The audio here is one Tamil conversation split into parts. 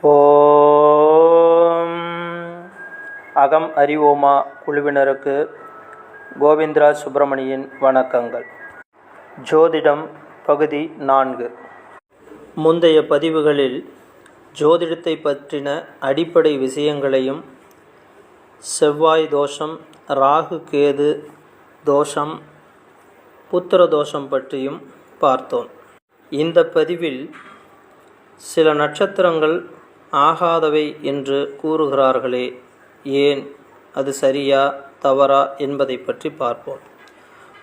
ஓம். அகம் அறிவோமா குழுவினருக்கு கோவிந்தரா சுப்பிரமணியின் வணக்கங்கள். ஜோதிடம் பகுதி நான்கு. முந்தைய பதிவுகளில் ஜோதிடத்தை பற்றின அடிப்படை விஷயங்களையும் செவ்வாய் தோஷம் ராகு கேது தோஷம் புத்திர தோஷம் பற்றியும் பார்த்தோம். இந்த பதிவில் சில நட்சத்திரங்கள் ஆகாதவை என்று கூறுகிறார்களே ஏன்? அது சரியா தவறா என்பதை பற்றி பார்ப்போம்.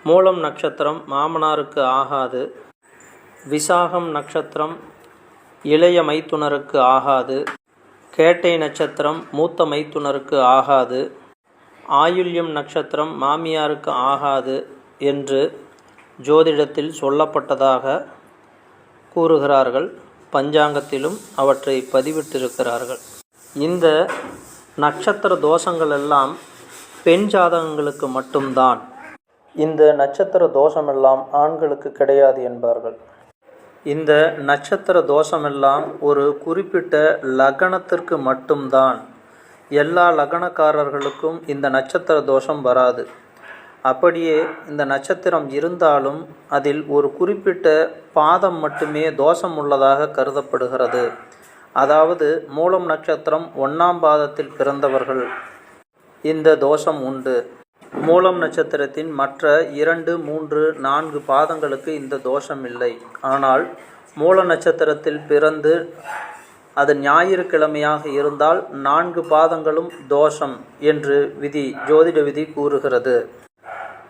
மூலம் நட்சத்திரம் மாமனாருக்கு ஆகாது விசாகம் நட்சத்திரம் இளைய மைத்துனருக்கு ஆகாது கேட்டை நட்சத்திரம் மூத்த மைத்துனருக்கு ஆகாது ஆயுள்யம் நட்சத்திரம் மாமியாருக்கு ஆகாது என்று ஜோதிடத்தில் சொல்லப்பட்டதாக கூறுகிறார்கள். பஞ்சாங்கத்திலும் அவற்றை பதிவிட்டிருக்கிறார்கள். இந்த நட்சத்திர தோஷங்கள் எல்லாம் பெண் ஜாதகங்களுக்கு மட்டும்தான். இந்த நட்சத்திர தோஷமெல்லாம் ஆண்களுக்கு கிடையாது என்பார்கள். இந்த நட்சத்திர தோஷமெல்லாம் ஒரு குறிப்பிட்ட லக்னத்திற்கு மட்டும்தான். எல்லா லக்னக்காரர்களுக்கும் இந்த நட்சத்திர தோஷம் வராது. அப்படியே இந்த நட்சத்திரம் இருந்தாலும் அதில் ஒரு குறிப்பிட்ட பாதம் மட்டுமே தோஷம் உள்ளதாக கருதப்படுகிறது. அதாவது மூலம் நட்சத்திரம் ஒன்றாம் பாதத்தில் பிறந்தவர்கள் இந்த தோஷம் உண்டு. மூலம் நட்சத்திரத்தின் மற்ற இரண்டு மூன்று நான்கு பாதங்களுக்கு இந்த தோஷம் இல்லை. ஆனால் மூல நட்சத்திரத்தில் பிறந்து அது ஞாயிற்றுக்கிழமையாக இருந்தால் நான்கு பாதங்களும் தோஷம் என்று விதி ஜோதிட விதி கூறுகிறது.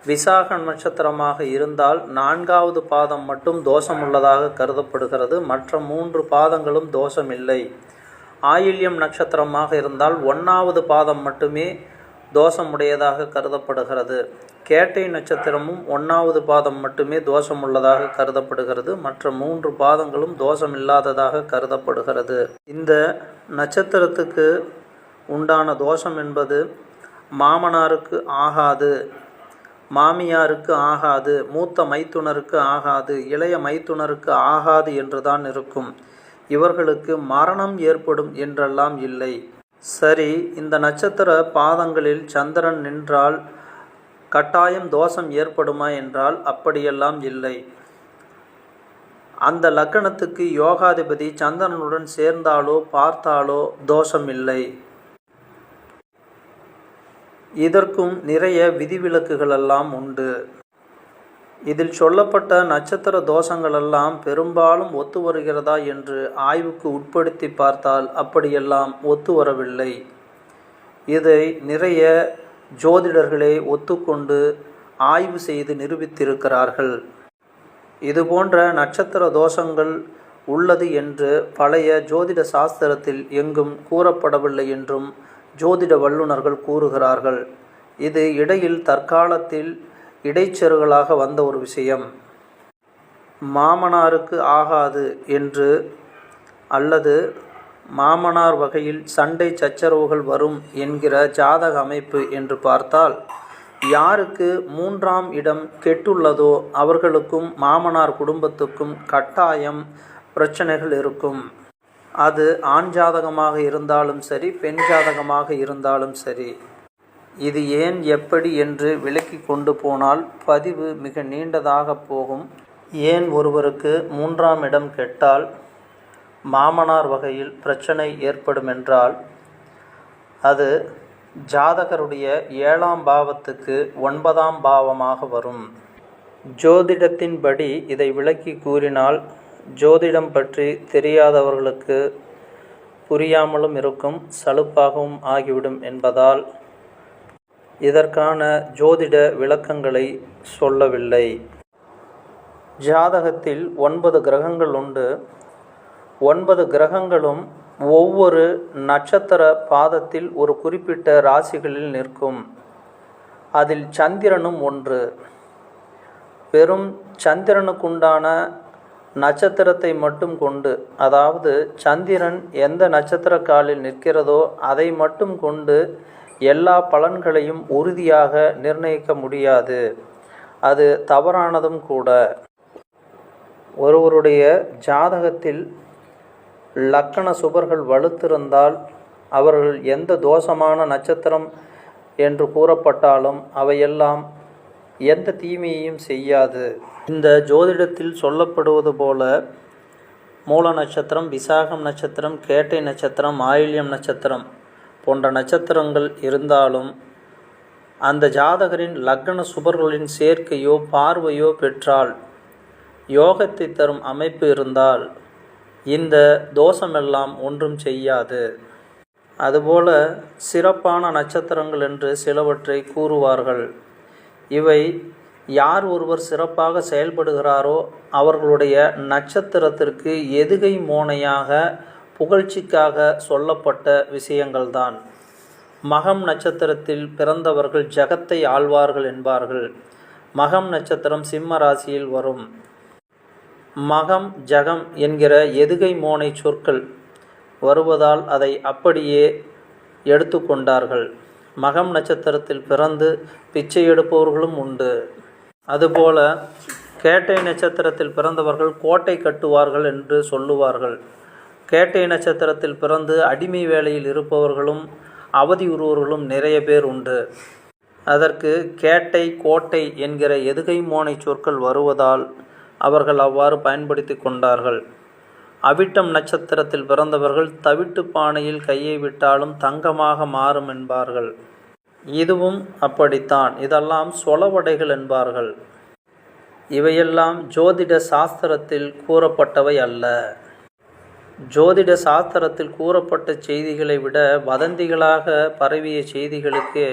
விசாக நட்சத்திரமாக இருந்தால் நான்காவது பாதம் மட்டும் தோஷமுள்ளதாக கருதப்படுகிறது. மற்ற மூன்று பாதங்களும் தோஷமில்லை. ஆயில்யம் நட்சத்திரமாக இருந்தால் ஒன்றாவது பாதம் மட்டுமே தோஷமுடையதாக கருதப்படுகிறது. கேட்டை நட்சத்திரமும் ஒன்றாவது பாதம் மட்டுமே தோஷமுள்ளதாக கருதப்படுகிறது. மற்ற மூன்று பாதங்களும் தோஷமில்லாததாக கருதப்படுகிறது. இந்த நட்சத்திரத்துக்கு உண்டான தோஷம் என்பது மாமனாருக்கு ஆகாது. மாமியாருக்கு ஆகாது மூத்த மைத்துனருக்கு ஆகாது இளைய மைத்துனருக்கு ஆகாது என்றுதான் இருக்கும். இவர்களுக்கு மரணம் ஏற்படும் என்றெல்லாம் இல்லை. சரி இந்த நட்சத்திர பாதங்களில் சந்திரன் நின்றால் கட்டாயம் தோஷம் ஏற்படுமா என்றால் அப்படியெல்லாம் இல்லை. அந்த லக்கணத்துக்கு யோகாதிபதி சந்திரனுடன் சேர்ந்தாலோ பார்த்தாலோ தோஷம் இல்லை. இதற்கும் நிறைய விதிவிலக்குகளெல்லாம் உண்டு. இதில் சொல்லப்பட்ட நட்சத்திர தோஷங்களெல்லாம் பெரும்பாலும் ஒத்து வருகிறதா என்று ஆய்வுக்கு உட்படுத்தி பார்த்தால் அப்படியெல்லாம் ஒத்து வரவில்லை. இதை நிறைய ஜோதிடர்களே ஒத்துக்கொண்டு ஆய்வு செய்து நிரூபித்திருக்கிறார்கள். இதுபோன்ற நட்சத்திர தோஷங்கள் உள்ளது என்று பழைய ஜோதிட சாஸ்திரத்தில் எங்கும் கூறப்படவில்லை என்றும் ஜோதிட வல்லுநர்கள் கூறுகிறார்கள். இது இடையில் தற்காலத்தில் இடைச்செருகலாக வந்த ஒரு விஷயம். மாமனாருக்கு ஆகாது என்று அல்லது மாமனார் வகையில் சண்டை சச்சரவுகள் வரும் என்கிற ஜாதக அமைப்பு என்று பார்த்தால் யாருக்கு மூன்றாம் இடம் கெட்டுள்ளதோ அவர்களுக்கும் மாமனார் குடும்பத்துக்கும் கட்டாயம் பிரச்சனைகள் இருக்கும். அது ஆண் ஜாதகமாக இருந்தாலும் சரி பெண் ஜாதகமாக இருந்தாலும் சரி. இது ஏன் எப்படி என்று விளக்கி கொண்டு போனால் பதிவு மிக நீண்டதாக போகும். ஏன் ஒருவருக்கு மூன்றாம் இடம் கெட்டால் மாமனார் வகையில் பிரச்சனை ஏற்படும் என்றால் அது ஜாதகருடைய ஏழாம் பாவத்துக்கு ஒன்பதாம் பாவமாக வரும். ஜோதிடத்தின்படி இதை விளக்கி கூறினால் ஜோதிடம் பற்றி தெரியாதவர்களுக்கு புரியாமலும் இருக்கும் சலுப்பாகவும் ஆகிவிடும் என்பதால் இதற்கான ஜோதிட விளக்கங்களை சொல்லவில்லை. ஜாதகத்தில் ஒன்பது கிரகங்கள் உண்டு. ஒன்பது கிரகங்களும் ஒவ்வொரு நட்சத்திர பாதத்தில் ஒரு குறிப்பிட்ட ராசிகளில் நிற்கும். அதில் சந்திரனும் ஒன்று. வெறும் சந்திரனுக்குண்டான நட்சத்திரத்தை மட்டும் கொண்டு அதாவது சந்திரன் எந்த நட்சத்திர காலில் நிற்கிறதோ அதை மட்டும் கொண்டு எல்லா பலன்களையும் உறுதியாக நிர்ணயிக்க முடியாது. அது தவறானதும் கூட. ஒருவருடைய ஜாதகத்தில் லக்கண சுபர்கள் வலுத்திருந்தால் அவர்கள் எந்த தோஷமான நட்சத்திரம் என்று கூறப்பட்டாலும் அவையெல்லாம் எந்த தீமையையும் செய்யாது. இந்த ஜோதிடத்தில் சொல்லப்படுவது போல மூல நட்சத்திரம் விசாகம் நட்சத்திரம் கேட்டை நட்சத்திரம் ஆயில்யம் நட்சத்திரம் போன்ற நட்சத்திரங்கள் இருந்தாலும் அந்த ஜாதகரின் லக்ன சுபர்களின் சேர்க்கையோ பார்வையோ பெற்றால் யோகத்தை தரும் அமைப்பு இருந்தால் இந்த தோஷமெல்லாம் ஒன்றும் செய்யாது. அதுபோல சிறப்பான நட்சத்திரங்கள் என்று சிலவற்றை கூறுவார்கள். இவை யார் ஒருவர் சிறப்பாக செயல்படுகிறாரோ அவர்களுடைய நட்சத்திரத்திற்கு எதுகை மோனையாக புகழ்ச்சிக்காக சொல்லப்பட்ட விஷயங்கள்தான். மகம் நட்சத்திரத்தில் பிறந்தவர்கள் ஜகத்தை ஆழ்வார்கள் என்பார்கள். மகம் நட்சத்திரம் சிம்ம ராசியில் வரும். மகம் ஜகம் என்கிற எதுகை மோனை சொற்கள் வருவதால் அதை அப்படியே எடுத்துக்கொண்டார்கள். மகம் நட்சத்திரத்தில் பிறந்து பிச்சை எடுப்பவர்களும் உண்டு. அதுபோல கேட்டை நட்சத்திரத்தில் பிறந்தவர்கள் கோட்டை கட்டுவார்கள் என்று சொல்லுவார்கள். கேட்டை நட்சத்திரத்தில் பிறந்து அடிமை வேலையில் இருப்பவர்களும் அவதியுறுவர்களும் நிறைய பேர் உண்டு. அதற்கு கேட்டை கோட்டை என்கிற எதுகை மோனை சொற்கள் வருவதால் அவர்கள் அவ்வாறு பயன்படுத்தி கொண்டார்கள். அவிட்டம் நட்சத்திரத்தில் பிறந்தவர்கள் தவிட்டு பானையில் கையை விட்டாலும் தங்கமாக மாறும் என்பார்கள். இதுவும் அப்படித்தான். இதெல்லாம் சொலவடைகள் என்பார்கள். இவையெல்லாம் ஜோதிட சாஸ்திரத்தில் கூறப்பட்டவை அல்ல. ஜோதிட சாஸ்திரத்தில் கூறப்பட்ட செய்திகளை விட வதந்திகளாக பரவிய செய்திகளுக்கு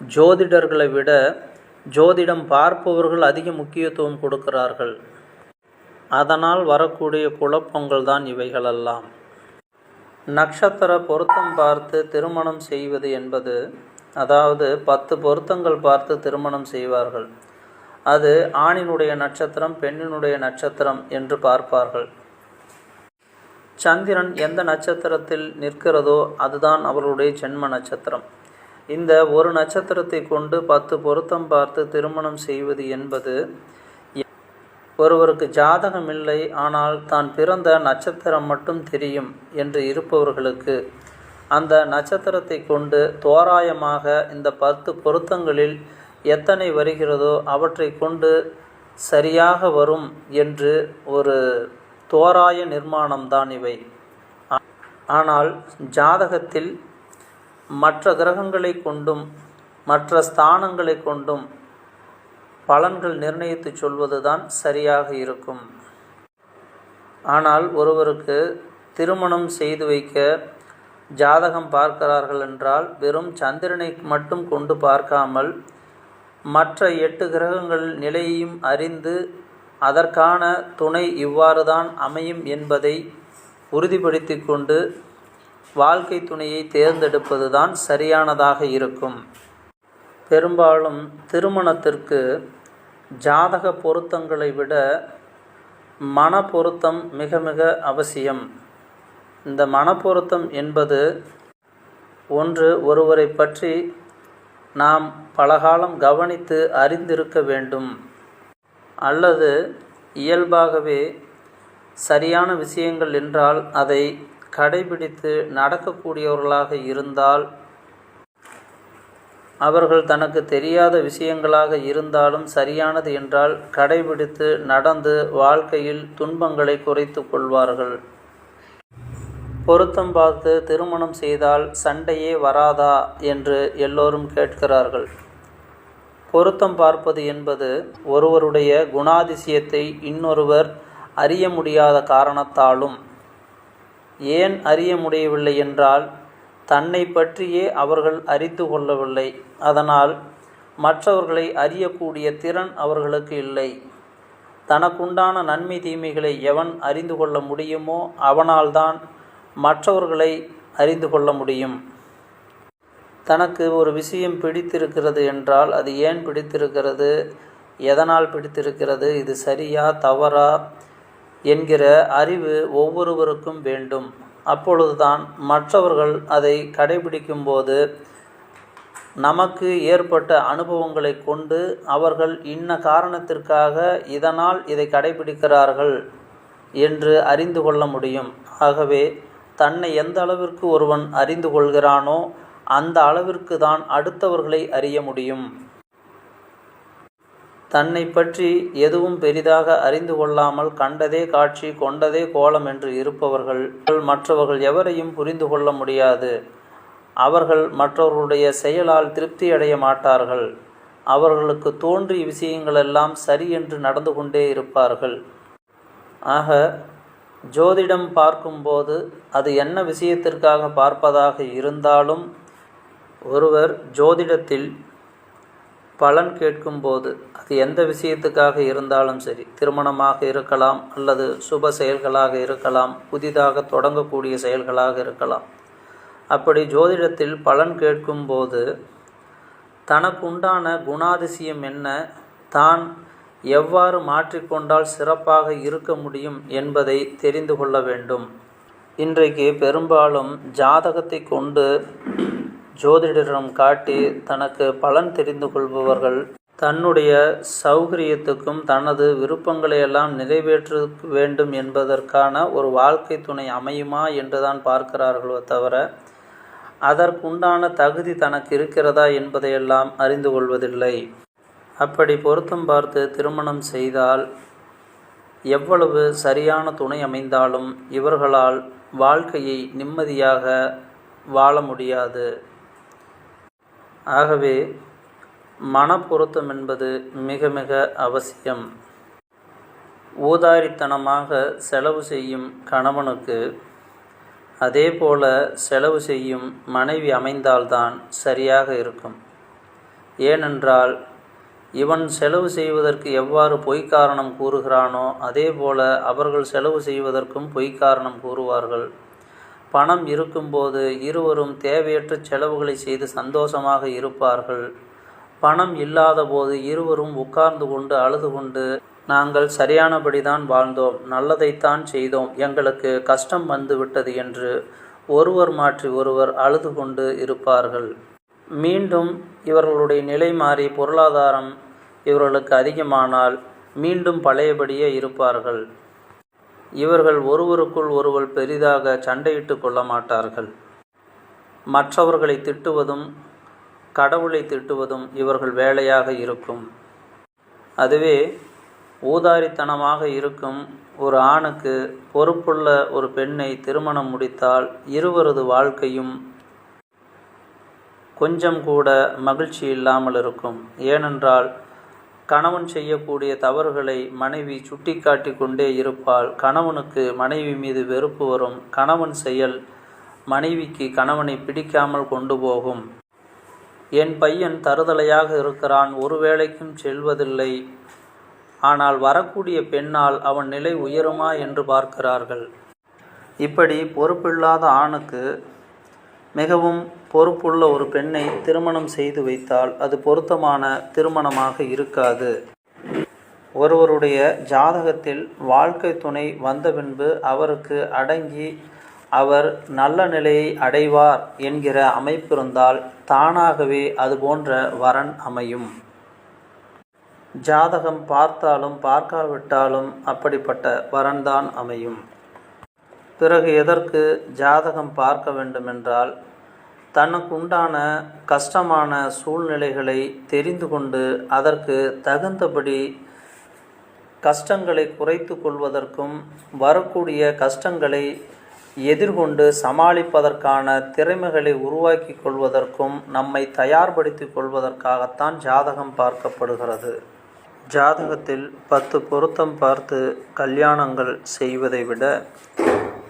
ஜோதிடர்களை விட ஜோதிடம் பார்ப்பவர்கள் அதிக முக்கியத்துவம் கொடுக்கிறார்கள். அதனால் வரக்கூடிய குழப்பங்கள் தான் இவைகளெல்லாம். நட்சத்திர பொருத்தம் பார்த்து திருமணம் செய்வது என்பது அதாவது பத்து பொருத்தங்கள் பார்த்து திருமணம் செய்வார்கள். அது ஆணினுடைய நட்சத்திரம் பெண்ணினுடைய நட்சத்திரம் என்று பார்ப்பார்கள். சந்திரன் எந்த நட்சத்திரத்தில் நிற்கிறதோ அதுதான் அவர்களுடைய ஜென்ம நட்சத்திரம். இந்த ஒரு நட்சத்திரத்தை கொண்டு பத்து பொருத்தம் பார்த்து திருமணம் செய்வது என்பது ஒருவருக்கு ஜாதகம் இல்லை ஆனால் தான் பிறந்த நட்சத்திரம் மட்டும் தெரியும் என்று இருப்பவர்களுக்கு. அந்த நட்சத்திரத்தை கொண்டு தோராயமாக இந்த பத்து பொருத்தங்களில் எத்தனை வருகிறதோ அவற்றை கொண்டு சரியாக வரும் என்று ஒரு தோராய நிர்மாணம்தான் இவை. ஆனால் ஜாதகத்தில் மற்ற கிரகங்களை கொண்டும் மற்ற ஸ்தானங்களை கொண்டும் பலன்கள் நிர்ணயித்து சொல்வது தான் சரியாக இருக்கும். ஆனால் ஒருவருக்கு திருமணம் செய்து வைக்க ஜாதகம் பார்க்கிறார்கள் என்றால் வெறும் சந்திரனை மட்டும் கொண்டு பார்க்காமல் மற்ற எட்டு கிரகங்கள் நிலையையும் அறிந்து அதற்கான துணை இவ்வாறு தான் அமையும் என்பதை உறுதிப்படுத்தி கொண்டு வாழ்க்கை துணையை தேர்ந்தெடுப்பது தான் சரியானதாக இருக்கும். பெரும்பாலும் திருமணத்திற்கு ஜாதக பொருத்தங்களை விட மன பொருத்தம் மிக மிக அவசியம். இந்த மன பொருத்தம் என்பது ஒன்று ஒருவரை பற்றி நாம் பலகாலம் கவனித்து அறிந்திருக்க வேண்டும். அல்லது இயல்பாகவே சரியான விஷயங்கள் என்றால் அதை கடைபிடித்து நடக்கக்கூடியவர்களாக இருந்தால் அவர்கள் தனக்கு தெரியாத விஷயங்களாக இருந்தாலும் சரியானது என்றால் கடைபிடித்து நடந்து வாழ்க்கையில் துன்பங்களை குறைத்து கொள்வார்கள். பொருத்தம் பார்த்து திருமணம் செய்தால் சண்டையே வராதா என்று எல்லோரும் கேட்கிறார்கள். பொருத்தம் பார்ப்பது என்பது ஒருவருடைய குணாதிசயத்தை இன்னொருவர் அறிய முடியாத காரணத்தாலும் ஏன் அறிய முடியவில்லை என்றால் தன்னை பற்றியே அவர்கள் அறிந்து கொள்ளவில்லை. அதனால் மற்றவர்களை அறியக்கூடிய திறன் அவர்களுக்கு இல்லை. தனக்குண்டான நன்மை தீமைகளை எவன் அறிந்து கொள்ள முடியுமோ அவனால்தான் மற்றவர்களை அறிந்து கொள்ள முடியும். தனக்கு ஒரு விஷயம் பிடித்திருக்கிறது என்றால் அது ஏன் பிடித்திருக்கிறது? எதனால் பிடித்திருக்கிறது? இது சரியா தவறா? என்கிற அறிவு ஒவ்வொருவருக்கும் வேண்டும். அப்பொழுதுதான் மற்றவர்கள் அதை கடைபிடிக்கும்போது நமக்கு ஏற்பட்ட அனுபவங்களை கொண்டு அவர்கள் இன்ன காரணத்திற்காக இதனால் இதை கடைபிடிக்கிறார்கள் என்று அறிந்து கொள்ள முடியும். ஆகவே தன்னை எந்த அளவிற்கு ஒருவன் அறிந்து கொள்கிறானோ அந்த அளவிற்கு தான் அடுத்தவர்களை அறிய முடியும். தன்னை பற்றி எதுவும் பெரிதாக அறிந்து கொள்ளாமல் கண்டதே காட்சி கொண்டதே கோலம் என்று இருப்பவர்கள் மற்றவர்கள் எவரையும் புரிந்து கொள்ள முடியாது. அவர்கள் மற்றவர்களுடைய செயலால் திருப்தி அடைய மாட்டார்கள். அவர்களுக்கு தோன்றிய விஷயங்களெல்லாம் சரி என்று நடந்து கொண்டே இருப்பார்கள். ஆக ஜோதிடம் பார்க்கும்போது அது என்ன விஷயத்திற்காக பார்ப்பதாக இருந்தாலும் ஒருவர் ஜோதிடத்தில் பலன் கேட்கும்போது அது எந்த விஷயத்துக்காக இருந்தாலும் சரி திருமணமாக இருக்கலாம் அல்லது சுப செயல்களாக இருக்கலாம் புதிதாக தொடங்கக்கூடிய செயல்களாக இருக்கலாம். அப்படி ஜோதிடத்தில் பலன் கேட்கும்போது தனக்குண்டான குணாதிசயம் என்ன தான் எவ்வாறு மாற்றிக்கொண்டால் சிறப்பாக இருக்க முடியும் என்பதை தெரிந்து கொள்ள வேண்டும். இன்றைக்கு பெரும்பாலும் ஜாதகத்தை கொண்டு ஜோதிடரிடம் காட்டி தனக்கு பலன் தெரிந்து கொள்பவர்கள் தன்னுடைய சௌகரியத்துக்கும் தனது விருப்பங்களையெல்லாம் நிறைவேற்ற வேண்டும் என்பதற்கான ஒரு வாழ்க்கை துணை அமையுமா என்றுதான் பார்க்கிறார்களோ தவிர அதற்குண்டான தகுதி தனக்கு இருக்கிறதா என்பதையெல்லாம் அறிந்து கொள்வதில்லை. அப்படி பொருத்தம் பார்த்து திருமணம் செய்தால் எவ்வளவு சரியான துணை அமைந்தாலும் இவர்களால் வாழ்க்கையை நிம்மதியாக வாழ முடியாது. ஆகவே மனப்பொருத்தம் என்பது மிக மிக அவசியம். ஊதாரித்தனமாக செலவு செய்யும் கணவனுக்கு அதே போல செலவு செய்யும் மனைவி அமைந்தால்தான் சரியாக இருக்கும். ஏனென்றால் இவன் செலவு செய்வதற்கு எவ்வாறு பொய் காரணம் கூறுகிறானோ அதே போல அவர்கள் செலவு செய்வதற்கும் பொய் காரணம் கூறுவார்கள். பணம் இருக்கும்போது இருவரும் தேவையற்ற செலவுகளை செய்து சந்தோஷமாக இருப்பார்கள். பணம் இல்லாதபோது இருவரும் உட்கார்ந்து கொண்டு அழுது கொண்டு நாங்கள் சரியானபடிதான் வாழ்ந்தோம். நல்லதைத்தான் செய்தோம். எங்களுக்கு கஷ்டம் வந்துவிட்டது என்று ஒருவர் மாற்றி ஒருவர் அழுது கொண்டு இருப்பார்கள். மீண்டும் இவர்களுடைய நிலை மாறி பொருளாதாரம் இவர்களுக்கு அதிகமானால் மீண்டும் பழையபடியே இருப்பார்கள். இவர்கள் ஒருவருக்குள் ஒருவர் பெரிதாக சண்டையிட்டு கொள்ள மாட்டார்கள். மற்றவர்களை திட்டுவதும் கடவுளை திட்டுவதும் இவர்கள் வேலையாக இருக்கும். அதுவே ஊதாரித்தனமாக இருக்கும் ஒரு ஆணுக்கு பொறுப்புள்ள ஒரு பெண்ணை திருமணம் முடித்தால் இருவரது வாழ்க்கையும் கொஞ்சம் கூட மகிழ்ச்சி இல்லாமல் இருக்கும். ஏனென்றால் கணவன் செய்யக்கூடிய தவறுகளை மனைவி சுட்டிக்காட்டி கொண்டே இருப்பால் கணவனுக்கு மனைவி மீது வெறுப்பு வரும். கணவன் செயல் மனைவிக்கு கணவனை பிடிக்காமல் கொண்டு போகும். என் பையன் தருதலையாக இருக்கிறான். ஒரு வேளைக்கும் செல்வதில்லை. ஆனால் வரக்கூடிய பெண்ணால் அவன் நிலை உயருமா என்று பார்க்கிறார்கள். இப்படி பொறுப்பில்லாத ஆணுக்கு மிகவும் பொறுப்புள்ள ஒரு பெண்ணை திருமணம் செய்து வைத்தால் அது பொருத்தமான திருமணமாக இருக்காது. ஒருவருடைய ஜாதகத்தில் வாழ்க்கை துணை வந்த பின்பு அவருக்கு அடங்கி அவர் நல்ல நிலையை அடைவார் என்கிற அமைப்பு இருந்தால் தானாகவே அது போன்ற வரன் அமையும். ஜாதகம் பார்த்தாலும் பார்க்காவிட்டாலும் அப்படிப்பட்ட வரன்தான் அமையும். பிறகு எதற்கு ஜாதகம் பார்க்க வேண்டுமென்றால் தனக்குண்டான கஷ்டமான சூழ்நிலைகளை தெரிந்து கொண்டு அதற்கு தகுந்தபடி கஷ்டங்களை குறைத்து கொள்வதற்கும் வரக்கூடிய கஷ்டங்களை எதிர்கொண்டு சமாளிப்பதற்கான திறமைகளை உருவாக்கி கொள்வதற்கும் நம்மை தயார்படுத்தி கொள்வதற்காகத்தான் ஜாதகம் பார்க்கப்படுகிறது. ஜாதகத்தில் பத்து பொருத்தம் பார்த்து கல்யாணங்கள் செய்வதை விட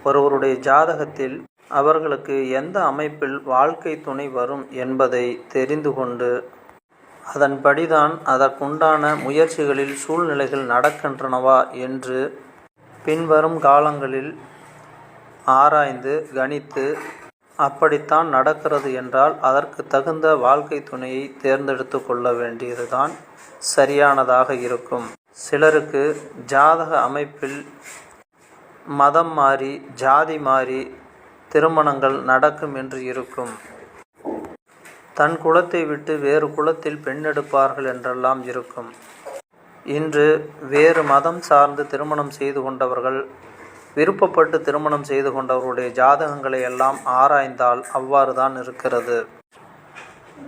ஒருவருடைய ஜாதகத்தில் அவர்களுக்கு எந்த அமைப்பில் வாழ்க்கை துணை வரும் என்பதை தெரிந்து கொண்டு அதன்படிதான் அதற்குண்டான முயற்சிகளில் சூழ்நிலைகள் நடக்கின்றனவா என்று பின்வரும் காலங்களில் ஆராய்ந்து கணித்து அப்படித்தான் நடக்கிறது என்றால் அதற்கு தகுந்த வாழ்க்கை துணையை தேர்ந்தெடுத்து கொள்ள வேண்டியதுதான் சரியானதாக இருக்கும். சிலருக்கு ஜாதக அமைப்பில் மதம் மாறி ஜாதி மாறி திருமணங்கள் நடக்கும் என்று இருக்கும். தன் குலத்தை விட்டு வேறு குலத்தில் பெண்ணெடுப்பார்கள் என்றெல்லாம் இருக்கும். இன்று வேறு மதம் சார்ந்து திருமணம் செய்து கொண்டவர்கள் விருப்பப்பட்டு திருமணம் செய்து கொண்டவர்களுடைய ஜாதகங்களை எல்லாம் ஆராய்ந்தால் அவ்வாறு தான் இருக்கிறது.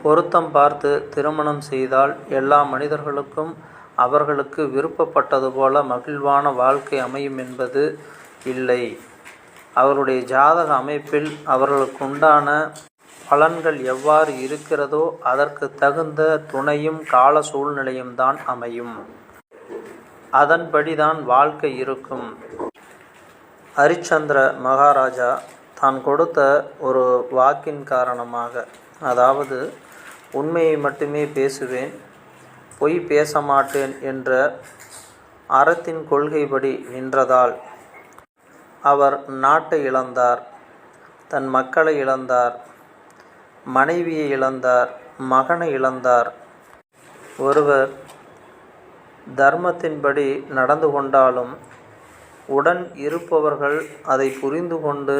பொருத்தம் பார்த்து திருமணம் செய்தால் எல்லா மனிதர்களுக்கும் அவர்களுக்கு விருப்பப்பட்டது போல மகிழ்வான வாழ்க்கை அமையும் என்பது இல்லை. அவருடைய ஜாதக அமைப்பில் அவர்களுக்குண்டான பலன்கள் எவ்வாறு இருக்கிறதோ அதற்கு தகுந்த துணையும் கால சூழ்நிலையும் தான் அமையும். அதன்படிதான் வாழ்க்கை இருக்கும். ஹரிச்சந்திர மகாராஜா தான் கொடுத்த ஒரு வாக்கின் காரணமாக அதாவது உண்மையை மட்டுமே பேசுவேன் பொய் பேச மாட்டேன் என்ற அறத்தின் கொள்கைப்படி நின்றதால் அவர் நாட்டை இழந்தார் தன் மக்களை இழந்தார் மனைவியை இழந்தார் மகனை இழந்தார். ஒருவர் தர்மத்தின்படி நடந்து கொண்டாலும் உடன் இருப்பவர்கள் அதை புரிந்து கொண்டு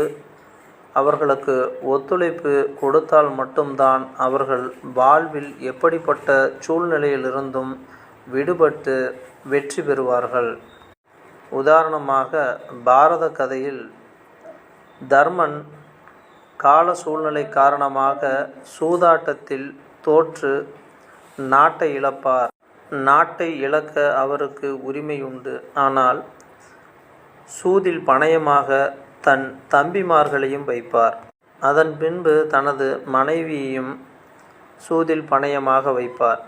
அவர்களுக்கு ஒத்துழைப்பு கொடுத்தால் மட்டும்தான் அவர்கள் வாழ்வில் எப்படிப்பட்ட சூழ்நிலையிலிருந்தும் விடுபட்டு வெற்றி பெறுவார்கள். உதாரணமாக பாரத கதையில் தர்மன் கால சூழ்நிலை காரணமாக சூதாட்டத்தில் தோற்று நாட்டை இழப்பார். நாட்டை இழக்க அவருக்கு உரிமை உண்டு ஆனால் சூதில் பணயமாக தன் தம்பிமார்களையும் வைப்பார். அதன் பின்பு தனது மனைவியையும் சூதில் பணயமாக வைப்பார்.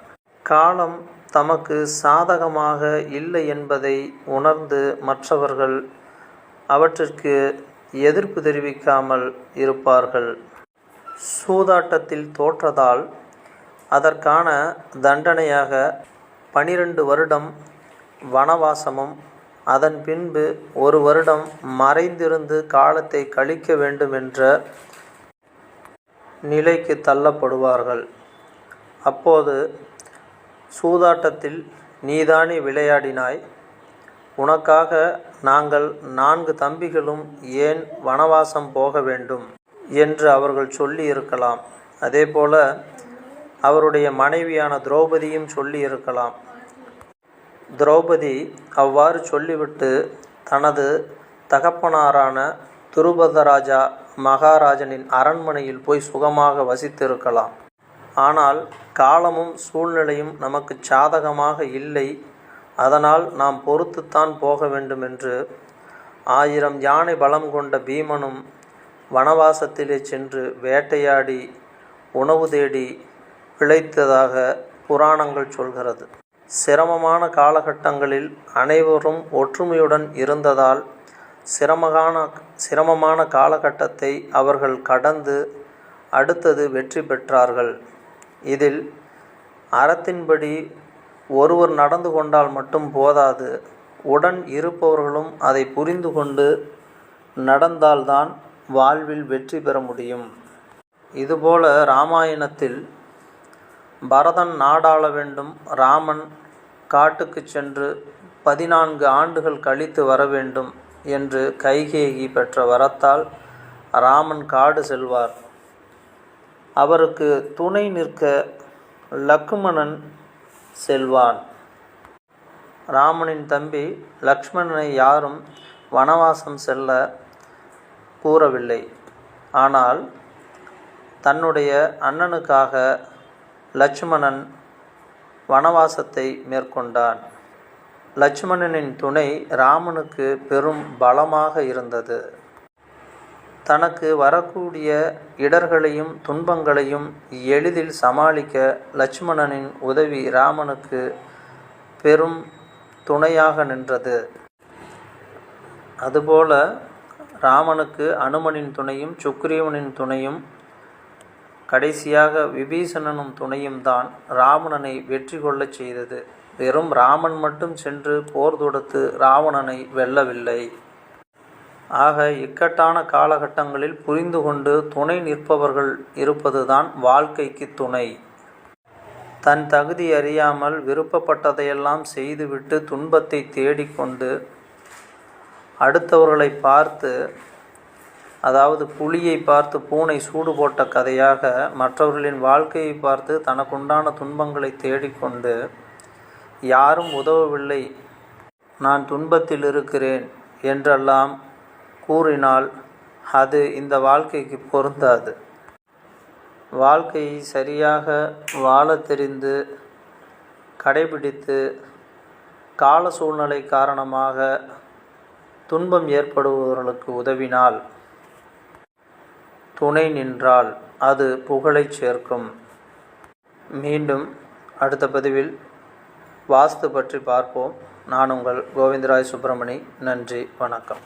காலம் தமக்கு சாதகமாக இல்லை என்பதை உணர்ந்து மற்றவர்கள் அவற்றிற்கு எதிர்ப்பு தெரிவிக்காமல் இருப்பார்கள். சூதாட்டத்தில் தோற்றதால் அதற்கான தண்டனையாக பனிரெண்டு வருடம் வனவாசமும் அதன் பின்பு ஒரு வருடம் மறைந்திருந்து காலத்தை கழிக்க வேண்டும் என்ற நிலைக்கு தள்ளப்படுவார்கள். அப்போது சூதாட்டத்தில் நீதானே விளையாடினாய். உனக்காக நாங்கள் நான்கு தம்பிகளும் ஏன் வனவாசம் போக வேண்டும்? என்று அவர்கள் சொல்லி இருக்கலாம் அதேபோல அவருடைய மனைவியான திரௌபதியும் சொல்லி இருக்கலாம் திரௌபதி அவ்வாறு சொல்லிவிட்டு தனது தகப்பனாரான துருபதராஜா மகாராஜனின் அரண்மனையில் போய் சுகமாக வசித்திருக்கலாம். ஆனால் காலமும் சூழ்நிலையும் நமக்கு சாதகமாக இல்லை. அதனால் நாம் பொறுத்துத்தான் போக வேண்டும் என்று ஆயிரம் யானை பலம் கொண்ட பீமனும் வனவாசத்திலே சென்று வேட்டையாடி உணவு தேடி பிழைத்ததாக புராணங்கள் சொல்கிறது. சிரமமான காலகட்டங்களில் அனைவரும் ஒற்றுமையுடன் இருந்ததால் சிரமமான சிரமமான காலகட்டத்தை அவர்கள் கடந்து அடுத்தது வெற்றி பெற்றார்கள். இதில் அறத்தின்படி ஒருவர் நடந்து கொண்டால் மட்டும் போதாது. உடன் இருப்பவர்களும் அதை புரிந்து கொண்டு நடந்தால்தான் வாழ்வில் வெற்றி பெற முடியும். இதுபோல இராமாயணத்தில் பரதன் நாடாள வேண்டும் ராமன் காட்டுக்கு சென்று பதினான்கு ஆண்டுகள் கழித்து வர வேண்டும் என்று கைகேயி பெற்ற வரத்தால் ராமன் காடு செல்வார். அவருக்கு துணை நிற்க லக்ஷ்மணன் செல்வான். ராமனின் தம்பி லக்ஷ்மணனை யாரும் வனவாசம் செல்ல கூறவில்லை. ஆனால் தன்னுடைய அண்ணனுக்காக லட்சுமணன் வனவாசத்தை மேற்கொண்டான். லட்சுமணனின் துணை ராமனுக்கு பெரும் பலமாக இருந்தது. தனக்கு வரக்கூடிய இடர்களையும் துன்பங்களையும் எளிதில் சமாளிக்க லட்சுமணனின் உதவி ராமனுக்கு பெரும் துணையாக நின்றது. அதுபோல ராமனுக்கு அனுமனின் துணையும் சுக்ரீவனின் துணையும் கடைசியாக விபீஷணனும் துணையும் தான் ராவணனை வெற்றி கொள்ளச் செய்தது. வெறும் ராமன் மட்டும் சென்று போர் தொடுத்து ராவணனை வெல்லவில்லை. ஆக இக்கட்டான காலகட்டங்களில் புரிந்து கொண்டு துணை நிற்பவர்கள் இருப்பதுதான் வாழ்க்கைக்கு துணை. தன் தகுதி அறியாமல் விருப்பப்பட்டதையெல்லாம் செய்துவிட்டு துன்பத்தை தேடிக்கொண்டு அடுத்தவர்களை பார்த்து அதாவது புலியை பார்த்து பூனை சூடு போட்ட கதையாக மற்றவர்களின் வாழ்க்கையை பார்த்து தனக்குண்டான துன்பங்களை தேடிக்கொண்டு யாரும் உதவவில்லை. நான் துன்பத்தில் இருக்கிறேன் என்றெல்லாம் கூறினால் அது இந்த வாழ்க்கைக்கு பொருந்தாது. வாழ்க்கையை சரியாக வாழ தெரிந்து கடைபிடித்து கால சூழ்நிலை காரணமாக துன்பம் ஏற்படுபவர்களுக்கு உதவினால் துணை நின்றால் அது புகழைச் சேர்க்கும். மீண்டும் அடுத்த பதிவில் வாஸ்து பற்றி பார்ப்போம். நான் உங்கள் கோவிந்தராய் சுப்பிரமணி. நன்றி வணக்கம்.